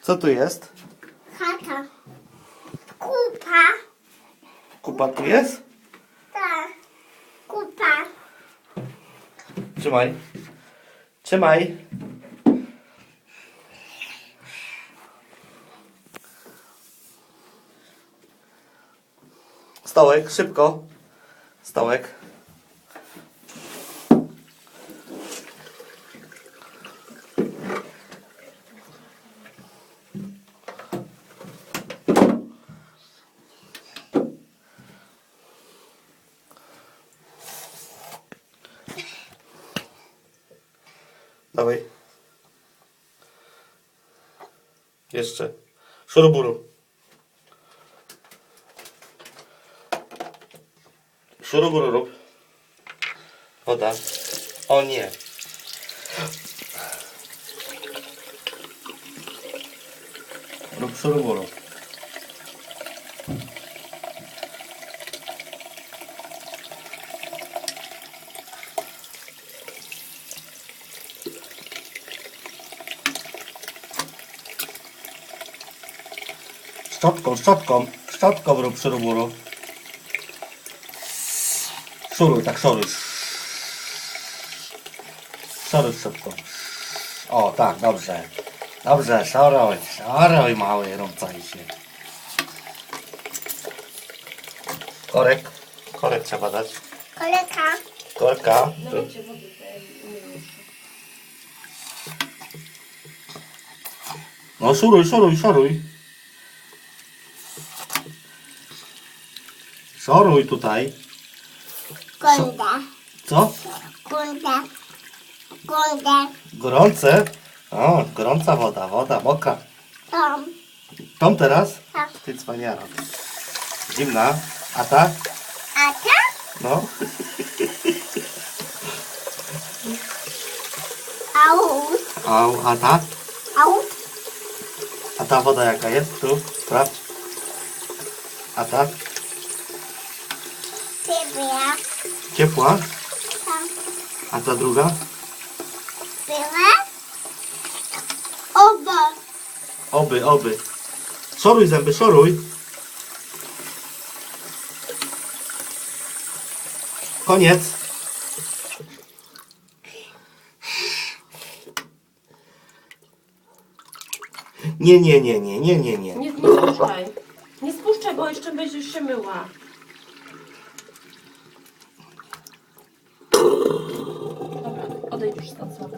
Co tu jest? Chata. Kupa. Kupa tu jest? Tak. Kupa. Trzymaj. Trzymaj. Stołek, szybko. Stołek. Dawaj. Jeszcze. Szuruburu. Szuruburu rób. Woda. O nie. Rób szuruburu. Szczotką, szczotką, szczotką rób szuruburu. Szuruj, tak szoruj. Szoruj szczotką. O, tak, dobrze. Dobrze, szoruj, szoruj mały, rącaj się. Korek. Korek trzeba dać. Koleka. Korka. No szoruj, szoruj, szoruj. Szoruj tutaj. Gunda. Co? Gunda. Gunda. Gorące? O, gorąca woda, woda mokra. Tom. Tą teraz? Tak. Ty cwaniara. Zimna. A ta? A ta? No. Au. A, a ta? Au. A ta woda jaka jest? Tu? Sprawdź. A ta? Była. Ciepła? Tam. A ta druga? Była. Oba. Oby, oby. Szoruj zęby, szoruj. Koniec. Nie, nie, nie, nie, nie, nie, nie. Nie, bo jeszcze będziesz się myła. Dobra, odejdź już stąd.